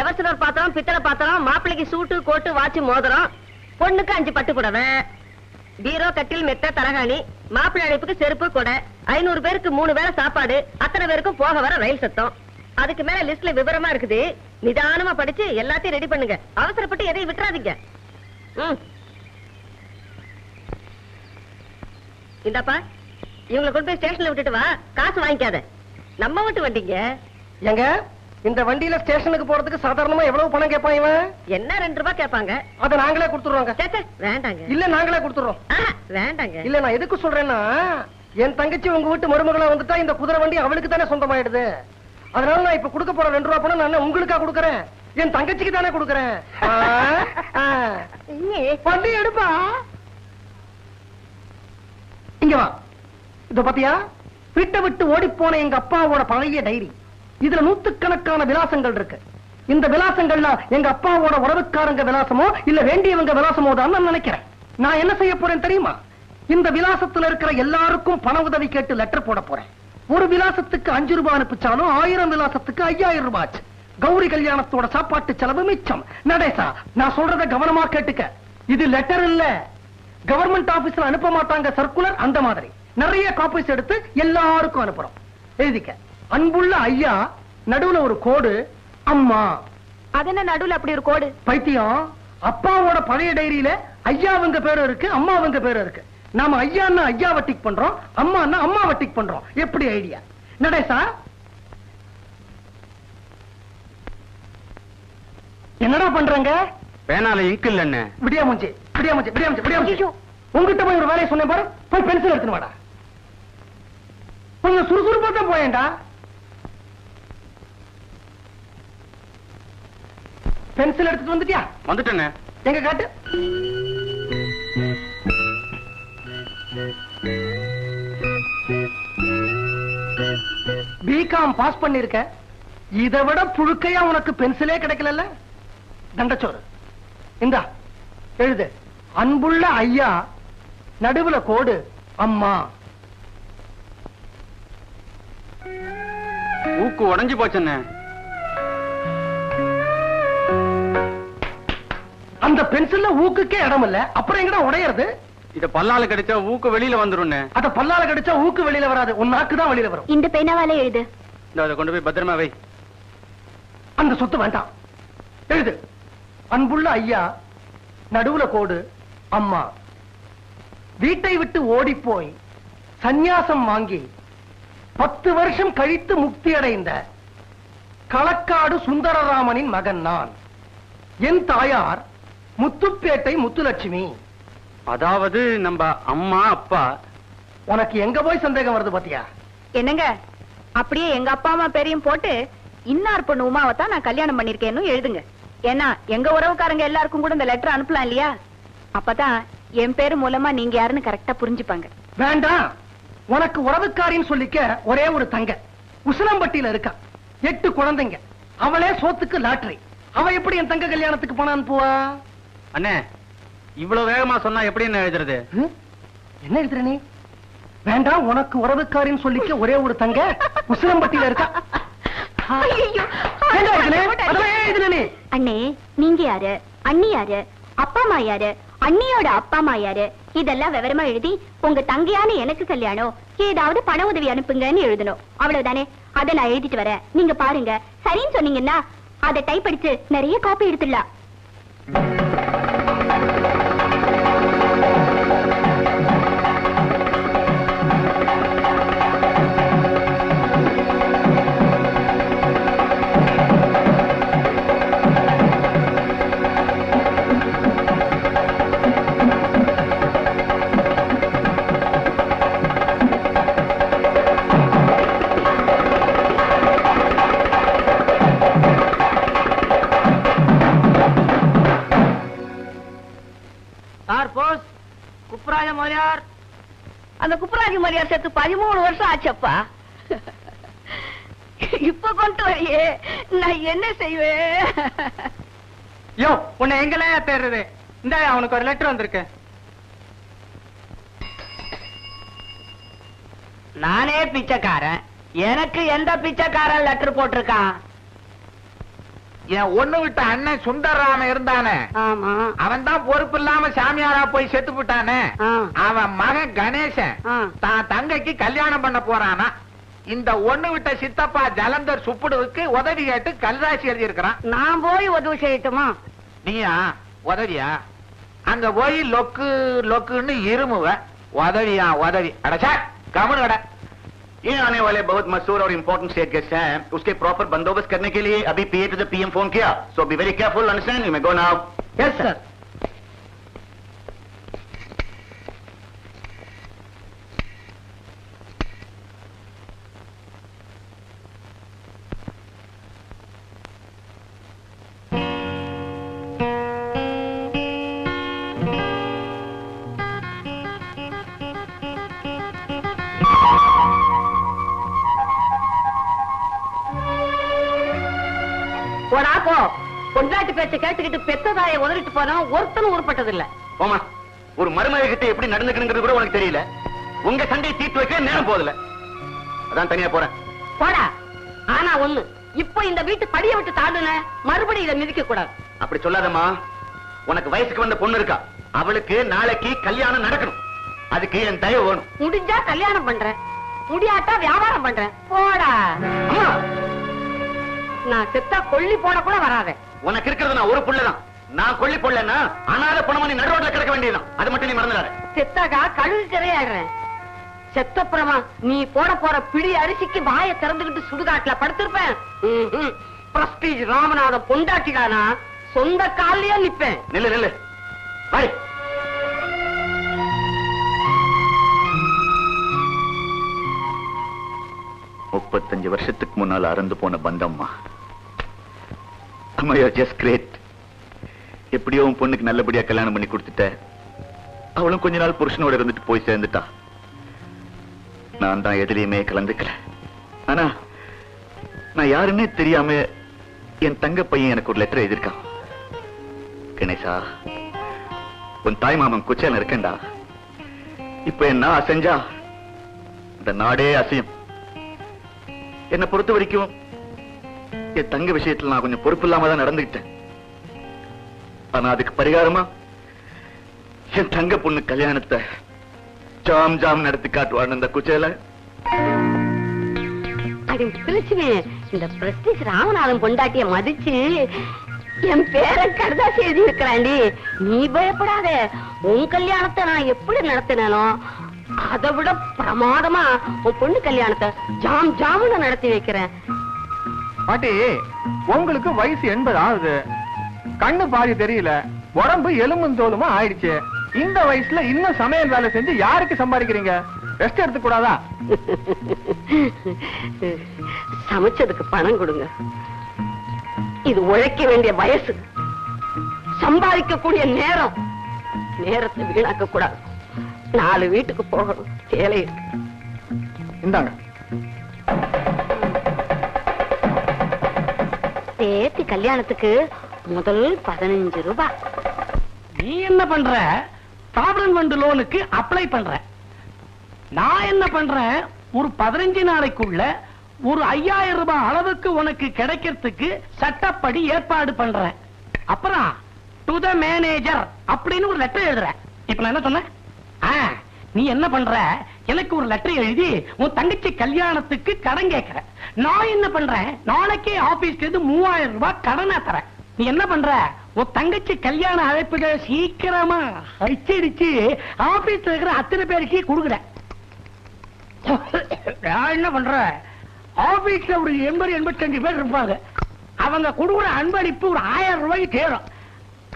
எவசனர் பாத்திரம் பித்தளை பாத்திரம் மாப்பிள்ளைக்கு சூட்டு கோட்டு வாட்சி மோதிரம். பொண்ணுக்கு அஞ்சு பட்டு புடவை. பீரோ கட்டில் மெத்த தரகாணி மாப்பிள்ளை அழைப்புக்கு செருப்பு கொடை. ஐநூறு பேருக்கு மூணு வேளை சாப்பாடு. அத்தனை பேருக்கும் போக வர ரயில் சத்தம். அதுக்கு மேல லிஸ்ட்ல விவரமா இருக்குது. நிதானமா படிச்சு எல்லாத்தையும் ரெடி பண்ணுங்க. அவசரப்பட்டு எதையும் விட்டுறாதீங்க. இந்தாப்பா இவங்களை கொண்டு போய் ஸ்டேஷன்ல விட்டுட்டு வா. காசு வாங்கிக்காத. நம்ம வீட்டு வண்டிங்க. எங்க? இந்த வண்டியில ஸ்டேஷனுக்கு போறதுக்கு சாதாரணமா எவ்வளவு பணம் கேட்பான் இவன்? என்ன ரெண்டு ரூபாய் கேட்பாங்க? அதை நாங்களே சே, வேண்டாங்க. இல்ல நாங்களே கொடுத்துறோம் வேண்டாங்க. இல்ல நான் எதுக்கு சொல்றேன்னா என் தங்கச்சி உங்க வீட்டு மருமகளா வந்துட்டா இந்த குதிரை வண்டி அவளுக்கு தானே சொந்தமாயிடுது. அதனால நான் இப்ப கொடுக்க போற ரெண்டு ரூபா பணம் நான் உங்களுக்கா கொடுக்கறேன். என் தங்கச்சிக்கு தானே கொடுக்கறேன். வண்டி எடுப்பா. இங்க வா. இத பாத்தியா? வீட்டை விட்டு ஓடி போன எங்க அப்பாவோட பழைய டைரி. இதுல நூத்துக்கணக்கான விலாசங்கள் இருக்கு. இந்த விலாசங்கள்ல எங்க அப்பாவோட உறவுக்காரங்க விலாசமோ இல்ல வேண்டியவங்க விலாசமோ தான் நான் நினைக்கிறேன். நான் என்ன செய்ய போறேன் தெரியுமா? இந்த விலாசத்துல இருக்கிற எல்லாருக்கும் பண உதவி கேட்டு லெட்டர் போட போறேன். ஒரு விலாசத்துக்கு அஞ்சு ரூபாய் அனுப்பிச்சாலும் ஆயிரம் விலாசத்துக்கு ஐயாயிரம் ரூபாய் ஆச்சு. கௌரி கல்யாணத்தோட சாப்பாட்டு செலவு மிச்சம். நடேசா நான் சொல்றத கவனமா கேட்டுக்க. இது லெட்டர் இல்ல. கவர்மெண்ட் ஆபீஸ்ல அனுப்ப மாட்டாங்க சர்க்குலர் அந்த மாதிரி. நிறைய காப்பீஸ் எடுத்து எல்லாருக்கும் அனுப்புறோம். எழுதிக்க. அன்புள்ள ஐயா நடுவுல ஒரு கோடு அம்மா. அது என்ன நடுவுல அப்படி ஒரு கோடு? பைத்தியம். அப்பாவோட பழைய டைரியில ஐயாவுங்க பேரும் இருக்கு அம்மாவுங்க பேரும் இருக்கு. நாம ஐயான்னா ஐயா வட்டிக் பண்றோம் அம்மான்னா அம்மா வட்டிக் பண்றோம். எப்படி ஐடியா? நடேசா? என்னடா பண்றங்க? பேனால இங்க் இல்லன்னு விடியா மூஞ்சி விடியா மூஞ்சி விடியா மூஞ்சி விடியா மூஞ்சி. உங்ககிட்ட போய் ஒரு வேலையை சொன்னேன் பாரு போய் பென்சில் எடுத்துன்னு வாடா. கொஞ்சம் சுறுசுறுப்பா தான் போயேன்டா. பென்சில் எடுத்துட்டு வந்துட்டியா? வந்துட்டேன்னு எங்க காட்டு? பிகாம் பாஸ் பண்ணிருக்க. இதை விட புழுக்கையா உனக்கு பென்சிலே கிடைக்கல தண்டச்சோறு. இந்தா எழுது. அன்புள்ள ஐயா நடுவுல கோடு அம்மா. ஊக்கு உடைஞ்சு போச்சுன்னு. அந்த பென்சில்ல ஊக்குக்கே இடம் இல்ல அப்புறம் எங்கடா உடையறது? இத பல்லால கிடைச்சா ஊக்கு வெளியில வந்துரும்னு. அத பல்லால கடிச்சா ஊக்கு வெளியில வராது. உன் நாக்கு தான் வெளியில வரும். இந்த பேனாவால எழுது. இந்த அதை கொண்டு போய் பத்திரமா வை. அந்த சொத்து வேண்டாம். எழுது. அன்புள்ள ஐயா நடுவுல கோடு அம்மா. வீட்டை விட்டு ஓடி போய் சந்நியாசம் வாங்கி பத்து வருஷம் கழித்து முக்தி அடைந்த களக்காடு சுந்தரராமனின் மகன் நான். என் தாயார் முத்துப்பேட்டை முத்துலட்சுமி. அதாவது நம்ம அம்மா அப்பா. உனக்கு எங்க போய் சந்தேகம் வருது பாத்தியா? என்னங்க? அப்படியே எங்க அப்பா அம்மா பேரையும் போட்டு இன்னார் பொண்ணு உமாவை தான் நான் கல்யாணம் பண்ணிருக்கேன்னு எழுதுங்க. ஏன்னா எங்க உறவுக்காரங்க எல்லாருக்கும் கூட இந்த லெட்டர் அனுப்பலாம் இல்லையா? அப்பதான் என் பேரு மூலமா நீங்க யாருன்னு கரெக்டா புரிஞ்சுப்பாங்க. வேண்டாம். உனக்கு உறவுக்காரின்னு சொல்லிக்க ஒரே ஒரு தங்க. உசிலம்பட்டியில இருக்கா. எட்டு குழந்தைங்க. அவளே சோத்துக்கு லாட்டரி அவ எப்படி என் தங்க கல்யாணத்துக்கு பணம் அனுப்புவா அண்ணே இவ்வளவு வேகமா சொன்னா எப்படி என்ன எழுதுறது? என்ன எழுதுற நீ? வேண்டாம் உனக்கு உறவுக்காரின்னு சொல்லிக்க ஒரே ஒரு தங்க உசிலம்பட்டியில இருக்கா. அண்ணே நீங்க யாரு? அண்ணி யாரு? அப்பா அம்மா யாரு? அண்ணியோட அப்பா அம்மா யாரு? இதெல்லாம் விவரமா எழுதி உங்க தங்கையான எனக்கு கல்யாணம் ஏதாவது பண உதவி அனுப்புங்கன்னு எழுதணும். அவ்வளவுதானே? அதை நான் எழுதிட்டு வரேன். நீங்க பாருங்க. சரின்னு சொன்னீங்கன்னா அதை டைப் அடிச்சு நிறைய காப்பி எடுத்துடலாம். அந்த குப்ராஜ மொழியார் சேர்த்து பதிமூணு வருஷம் ஆச்சப்பா. இப்ப கொண்டு வரையே நான் என்ன செய்வேன்? யோ உன்னை எங்களையா தேடுறது? இந்த அவனுக்கு ஒரு லெட்டர் வந்திருக்கு. நானே பிச்சைக்காரன். எனக்கு எந்த பிச்சைக்காரன் லெட்டர் போட்டிருக்கான்? என் ஒண்ணு விட்ட அண்ணன் சுந்தரராமன் இருந்தானே. ஆமா. அவன் தான் பொறுப்பு இல்லாம சாமியாரா போய் செத்து விட்டானே ஆ. அவன் மகன் கணேசன். தான் தங்கைக்கு கல்யாணம் பண்ண போறானா. இந்த ஒண்ணு விட்ட சித்தப்பா ஜலந்தர் சுப்புடுவுக்கு உதவி கேட்டு கல்ராசி எழுதி இருக்கிறான் நான் போய் உதவி செய்யட்டுமா? நீயா? உதவியா? அங்க போய் லொக்கு லொக்குன்னு இருமுவ. உதவியா உதவி. அடச்சா கட. ये आने वाले बहुत मशहूर और इंपॉर्टेंट स्टेट गेस्ट हैं। उसके प्रॉपर बंदोबस्त करने के लिए अभी PA to the PM phone किया। So be very careful understand you may go now yes sir போடா போ. பொண்டாட்டி பேச்ச கேட்டுக்கிட்டு பெத்த தாயை உதறிட்டு போனோம் ஒருத்தனும் உருப்பட்டது இல்ல போமா ஒரு மருமக கிட்ட எப்படி நடந்துக்கணுங்கிறது கூட உனக்கு தெரியல. உங்க சண்டையை தீர்த்து வைக்க நேரம் போதில்ல அதான் தனியா போறேன். போடா. ஆனா ஒண்ணு இப்போ இந்த வீட்டு படிய விட்டு தாண்டுன மறுபடியும் இதை மிதிக்க கூடாது. அப்படி சொல்லாதம்மா. உனக்கு வயசுக்கு வந்த பொண்ணு இருக்கா. அவளுக்கு நாளைக்கு கல்யாணம் நடக்கணும். அதுக்கு என் தயவு வேணும். முடிஞ்சா கல்யாணம் பண்றேன். முடியாட்டா வியாபாரம் பண்றேன். போடா. அம்மா நான் செத்தா கொல்லி போட கூட வராத. உனக்கு இருக்கிறது நான் ஒரு புள்ளதான். நான் கொல்லி பொள்ளன்னா அனாத பணமா நீ நடுவோட்ல கிடக்க வேண்டியதுதான். அது மட்டும் நீ மறந்துடாத. செத்தாக்கா கழுகு கரையாடுறேன் செத்தப்புறமா நீ போட போற பிடி அரிசிக்கு வாயை திறந்துகிட்டு சுடுகாட்டுல படுத்திருப்பேன். பிரஸ்டீஜ் ராமநாதன் பொண்டாட்டிடானா சொந்த கால்லயே நிப்பேன். நில்லு நில்லு. வாடி. முப்பத்தஞ்சு வருஷத்துக்கு முன்னால் அறந்து போன பந்தம்மா. அம்மா ஜஸ்ட் கிரேட் எப்படியோ உன் பொண்ணுக்கு நல்லபடியா கல்யாணம் பண்ணி கொடுத்துட்ட. அவளும் கொஞ்ச நாள் புருஷனோட இருந்துட்டு போய் சேர்ந்துட்டா. நான் தான் எதுலயுமே கலந்துக்கல. ஆனா நான் யாருன்னே தெரியாம என் தங்க பையன் எனக்கு ஒரு லெட்டர் எழுதியிருக்கான். கணேசா உன் தாய் மாமன் குச்சேல இருக்கேன்டா. இப்ப என்ன அசைஞ்சா? இந்த நாடே அசையும். என்னை பொறுத்த வரைக்கும் என் தங்க விஷயத்துல நான் கொஞ்சம் பொறுப்பு இல்லாம தான் நடந்துகிட்டேன் ஆனா அதுக்கு பரிகாரமா? என் தங்க பொண்ணு கல்யாணத்தை ஜாம் ஜாம் நடத்தி காட்டுவான் அந்த குச்சேல இந்த பிரஸ்டீஜ் ராமநாதன் பொண்டாட்டிய மதிச்சு என் பேரை கருதா செய்தி இருக்கிறாண்டி நீ பயப்படாத. உன் கல்யாணத்தை நான் எப்படி நடத்தினோ அதை விட பிரமாதமா உன் பொண்ணு கல்யாணத்தை ஜாம் ஜாமுன்னு நடத்தி வைக்கிறேன். பாட்டி உங்களுக்கு வயசு எண்பது ஆகுது. கண்ணு பாதி தெரியல உடம்பு எலும்பும் தோலுமா ஆயிடுச்சு. இந்த வயசுல இன்னும் சமையல் வேலை செஞ்சு யாருக்கு சம்பாதிக்கிறீங்க? ரெஸ்ட் எடுத்துக்க கூடாதா? சமைச்சதுக்கு பணம் கொடுங்க. இது உழைக்க வேண்டிய வயசு. சம்பாதிக்க கூடிய நேரம். நேரத்தை வீணாக்க கூடாது. நாலு வீட்டுக்கு போகணும். வேலை இருக்கு. இந்தாங்க. சேர்த்து கல்யாணத்துக்கு முதல் பதினஞ்சு ரூபாய் நீ என்ன பண்ற? சாப்பிடன் வண்டு லோனுக்கு அப்ளை பண்ற. நான் என்ன பண்றேன் ஒரு பதினஞ்சு நாளைக்குள்ள ஒரு ஐயாயிரம் ரூபாய் அளவுக்கு உனக்கு கிடைக்கிறதுக்கு சட்டப்படி ஏற்பாடு பண்றேன் அப்புறம் டு த மேனேஜர் அப்படின்னு ஒரு லெட்டர் எழுதுறேன் இப்ப நான் என்ன சொன்னேன்? நீ என்ன பண்ற? எனக்கு ஒரு லெட்டர் எழுதி உன் தங்கச்சி கல்யாணத்துக்கு கடன் கேட்கற. நான் என்ன பண்றேன்? நாளைக்கே ஆபீஸ்ல இருந்து மூவாயிரம் ரூபாய் கடனா தரேன். நீ என்ன பண்ற? உன் தங்கச்சி கல்யாண அழைப்புகள் சீக்கிரமா அடிச்சடிச்சு ஆபீஸ்ல இருக்கிற அத்தனை பேருக்கு கொடுக்குற நான் என்ன பண்ற? ஆபீஸ்ல ஒரு எண்பது எண்பத்தஞ்சு பேர் இருப்பாங்க. அவங்க கொடுக்குற அன்பளிப்பு ஒரு ஆயிரம் ரூபாய்க்கு தேரும்.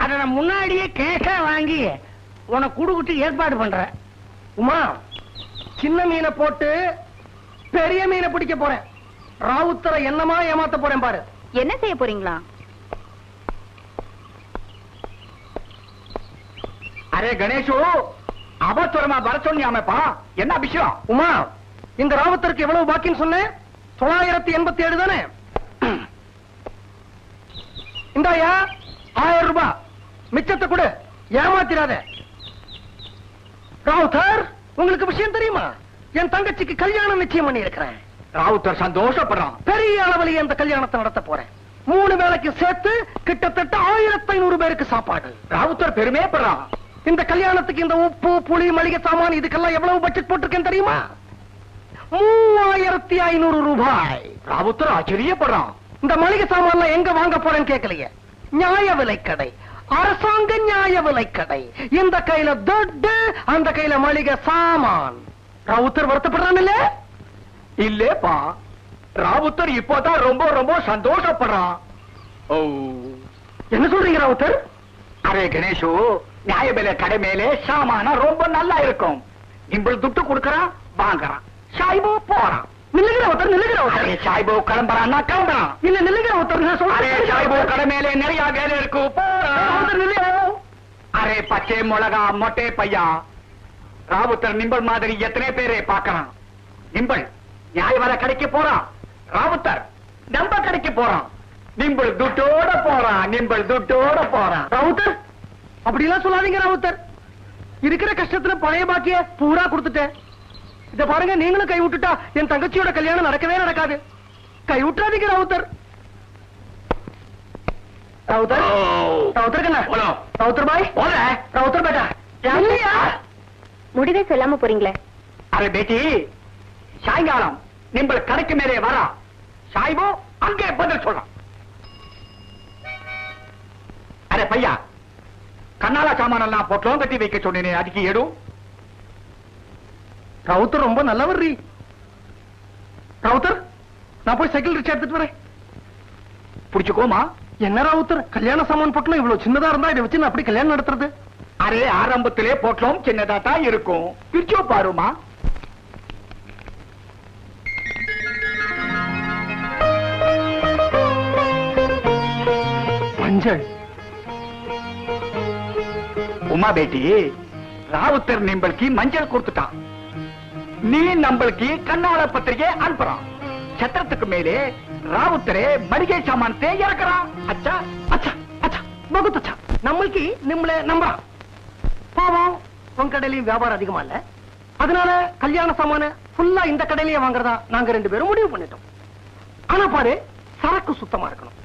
அதை நான் முன்னாடியே கேஷா வாங்கி உனக்கு கொடுக்கிட்டு ஏற்பாடு பண்றேன். உமா சின்ன மீனை போட்டு பெரிய மீனை பிடிக்க போறேன். ராவுத்தரை என்னமா ஏமாத்த போறேன் பாரு. என்ன செய்ய போறீங்களா? அரே கணேஷு அவசரமா வர சொன்னியாமப்பா. என்ன விஷயம் உமா இந்த ராவுத்தருக்கு எவ்வளவு பாக்கின்னு சொன்னேன்? தொள்ளாயிரத்தி எண்பத்தி ஏழு தானே? இந்தாயா ஆயிரம் ரூபாய். மிச்சத்தை கொடு ஏமாத்திராத. ராவுத்தர்! உங்களுக்கு விஷயம் தெரியுமா? என் தங்கச்சிக்கு கல்யாணம் நிச்சயம் பண்ணி இருக்கிறேன் ராவுத்தர் சந்தோஷப்படுறான். பெரிய அளவில் இந்த கல்யாணத்தை நடத்த போறேன். மூணு வேளைக்கு சேர்த்து கிட்டத்தட்ட ஆயிரத்தி ஐநூறு பேருக்கு சாப்பாடு. ராவுத்தர் பெருமைப்படுறான். இந்த கல்யாணத்துக்கு இந்த உப்பு புளி மளிகை சாமான் இதுக்கெல்லாம் எவ்வளவு பட்ஜெட் போட்டிருக்கேன் தெரியுமா? மூவாயிரத்தி ஐநூறு ரூபாய். ராவுத்தர் ஆச்சரியப்படுறான். இந்த மளிகை சாமான்லாம் எங்க வாங்க போறேன்னு கேட்கலையே. நியாய விலை கடை அரசாங்க நியாய விலை கடை இந்த கையில துட்டு அந்த கையில மளிகை சாமான். ராவுத்தர் வருத்தப்படுறான்? இல்ல இல்லேப்பா. ராவுத்தர் இப்போதான் ரொம்ப ரொம்ப சந்தோஷப்படுறான். ஓ. என்ன சொல்றீங்க ராவுத்தர்? அரே கணேஷு நியாய விலை கடை மேலே சாமான ரொம்ப நல்லா இருக்கும். இம்பள் துட்டு கொடுக்கறான் வாங்குறான். சாய்பு போறான். நில்லுகிற ஒருத்தர் நில்லுகிற அரே ஒருத்தர் சாய்பு கிளம்புறான்னா கிளம்புறான் இல்ல நில்லுகிற ஒருத்தர் நான் அரே சாய்பு சொல்றேன் கடை மேலே நிறைய வேலை இருக்கு போறான் ராவுத்தர் நில்லுங்க அரே பச்சை மிளகா மொட்டை பையா. ராவுத்தர் நிம்பல் மாதிரி எத்தனை பேரை பார்க்கறான்? நிம்பல் நியாய வர கடைக்கு போறான் ராவுத்தர் நம்ம கடைக்கு போறான். நிம்பல் துட்டோட போறான் நிம்பல் துட்டோட போறான் ராவுத்தர் அப்படிலாம் சொல்லாதீங்க ராவுத்தர். இருக்கிற கஷ்டத்துல பழைய பாக்கிய பூரா கொடுத்துட்டேன். இத பாருங்க நீங்களும் கை விட்டுட்டா என் தங்கச்சியோட கல்யாணம் நடக்கவே நடக்காது. கை விட்டுறாதீங்க ராவுத்தர். ராவுத்தர்? ராவுத்தர் கண்ணா. ராவுத்தர் பாய்? ராவுத்தர் பேட்டா? முடிவே சொல்லாம போறீங்களே. அரே பேட்டி சாயங்காலம் நிம்பல் கடைக்கு மேலே வரா. சாய்போ அங்கே பதில் சொல்றான் அரே பையா கண்ணால சாமானெல்லாம் பொட்டலம் கட்டி வைக்க சொன்னேனே அதுக்கு எடும் ராவுத்தர் ரொம்ப நல்லவர் ரீ. ராவுத்தர் நான் போய் சைக்கிள் ரிக்ஷா எடுத்துட்டு வரேன். புடிச்சுக்கோமா. என்ன ராவுத்தர் கல்யாண சாமான் பொட்டலம் இவ்வளவு சின்னதா இருந்தா இதை வச்சு நான் அப்படி கல்யாணம் நடத்துறது? அரே ஆரம்பத்திலே பொட்டலம் சின்னதா தான் இருக்கும். பிரிச்சோ பாருமா. மஞ்சள். உமா பேட்டி ராவுத்தர் நிம்பளுக்கு மஞ்சள் கொடுத்துட்டான். நீ நம்மளுக்கு கண்ணால பத்திரிகை அனுப்புறான். சத்திரத்துக்கு மேலே ராவுத்தரே மளிகை சாமானத்தை இறக்குறான். அச்சா அச்சா அச்சா பகுத் அச்சா நம்மளுக்கு நம்மள நம்புறான். பாவம் உன் கடையிலயும் வியாபாரம் அதிகமா இல்ல. அதனால கல்யாண சாமான ஃபுல்லா இந்த கடையிலேயே வாங்குறதா நாங்க ரெண்டு பேரும் முடிவு பண்ணிட்டோம். ஆனா பாரு சரக்கு சுத்தமா இருக்கணும்.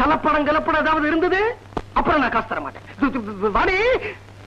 கலப்படம் கலப்படம் ஏதாவது இருந்தது? அப்புறம் நான் காசு தர மாட்டேன் வாடி!